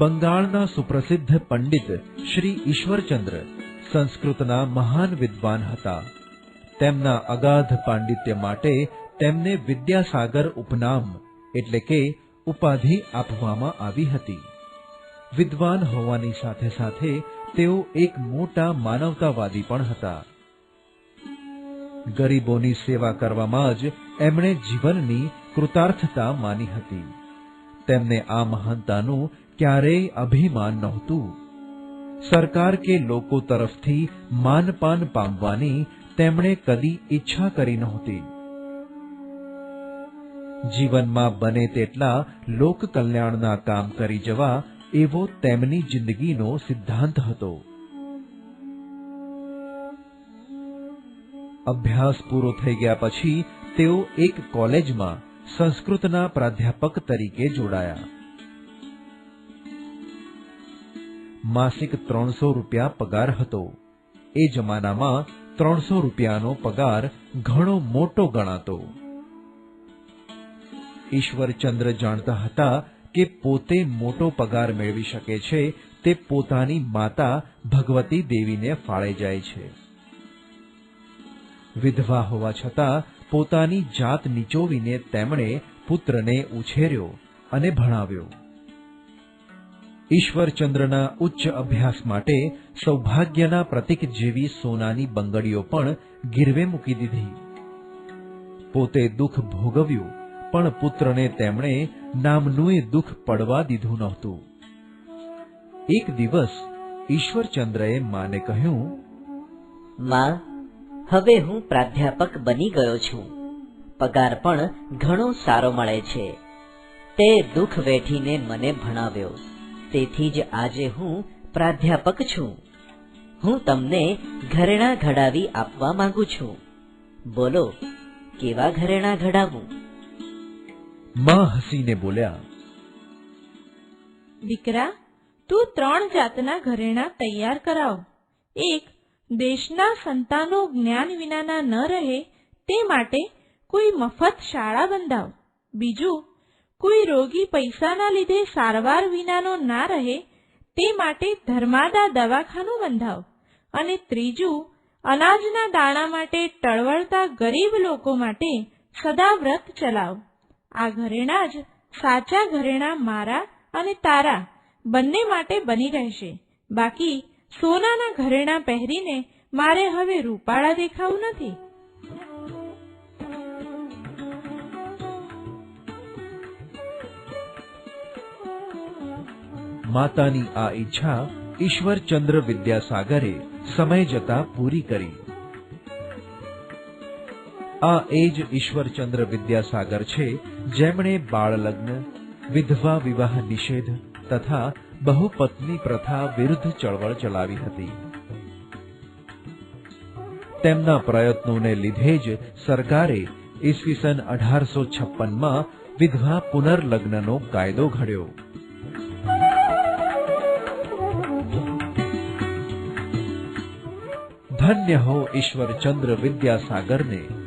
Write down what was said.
બંગાળના સુપ્રસિદ્ધ પંડિત શ્રી ઈશ્વરચંદ્ર સંસ્કૃતના મહાન વિદ્વાન હતા. તેમના અગાધ પાંડિત્ય માટે તેમને વિદ્યાસાગર ઉપનામ એટલે કે ઉપાધિ આપવામાં આવી હતી. વિદ્વાન હોવાની સાથે સાથે તેઓ એક મોટા માનવતાવાદી પણ હતા. ગરીબોની સેવા કરવામાં જ એમણે જીવનની કૃતાર્થતા માની હતી. તેમને આ મહાનતાનું ક્યારેય અભિમાન નહોતું સરકાર કે લોકો તરફથી માનપાન પામવાની તેમણે કદી ઈચ્છા કરી નહોતી જીવનમાં બને તેટલા લોક કલ્યાણના કામ કરી જવા એવો તેમની જિંદગીનો સિદ્ધાંત હતો અભ્યાસ પૂરો થઈ ગયા પછી તેઓ એક કોલેજમાં સંસ્કૃતના પ્રાધ્યાપક તરીકે જોડાયા માસિક ત્રણસો રૂપિયા પગાર હતો. એ જમાનામાં ત્રણસો રૂપિયાનો પગાર ઘણો મોટો ગણાતો. ઈશ્વરચંદ્ર જાણતા હતા કે પોતે મોટો પગાર મેળવી શકે છે તે પોતાની માતા ભગવતી દેવીને ફાળે જાય છે. વિધવા હોવા છતાં પોતાની જાત નીચોવીને તેમણે પુત્રને ઉછેર્યો અને ભણાવ્યો. ઈશ્વરચંદ્રના ઉચ્ચ અભ્યાસ માટે સૌભાગ્યના પ્રતીક જેવી સોનાની બંગડીઓ પણ ગીરવે મૂકી દીધી. પોતે દુઃખ ભોગવ્યું, પણ પુત્રને તેમણે નામનું દુઃખ પડવા દીધું નહોતું. એક દિવસ ઈશ્વરચંદ્રએ માને કહ્યું, માં, હવે હું પ્રાધ્યાપક બની ગયો છું. પગાર પણ ઘણો સારો મળે છે. તે દુઃખ વેઠીને મને ભણાવ્યો. તેથી જ આજે હું પ્રાધ્યાપક છું. હું તમને ઘરેણા ઘડાવી આપવા માંગુ છું. બોલો કેવા ઘરેણા ઘડાવું? માં હસીને બોલ્યા દીકરા તું ત્રણ જાતના ઘરેણા તૈયાર કરાવ. એક દેશના સંતાનો જ્ઞાન વિનાના ન રહે તે માટે કોઈ મફત શાળા બંધાવ. બીજું કોઈ રોગી પૈસાના લીધે સારવાર વિનાનો ના રહે, તે માટે ધર્માદા દવાખાનું બંધાવ. અને ત્રીજું, અનાજના દાણા માટે ટળવળતા ગરીબ લોકો માટે સદા વ્રત ચલાવ. આ ઘરેણા જ સાચા ઘરેણા મારા અને તારા બંને માટે બની રહેશે. બાકી સોનાના ઘરેણા પહેરીને મારે હવે રૂપાળા દેખાવું નથી. માતાની આ ઈચ્છા ઈશ્વરચંદ્ર વિદ્યાસાગરે સમય જતા પૂરી કરી. આ એ જ ઈશ્વરચંદ્ર વિદ્યાસાગર છે, જેમણે બાળ લગ્ન વિધવા વિવાહ નિષેધ તથા બહુપત્ની પ્રથા વિરુદ્ધ ચળવળ ચલાવી હતી. તેમના પ્રયત્નોને લીધે જ સરકારે ઈસવીસન અઢારસો છપ્પનમાં વિધવા પુનર્લગ્નનો કાયદો ઘડ્યો. ધન્ય હો ઈશ્વરચંદ્ર વિદ્યાસાગરને.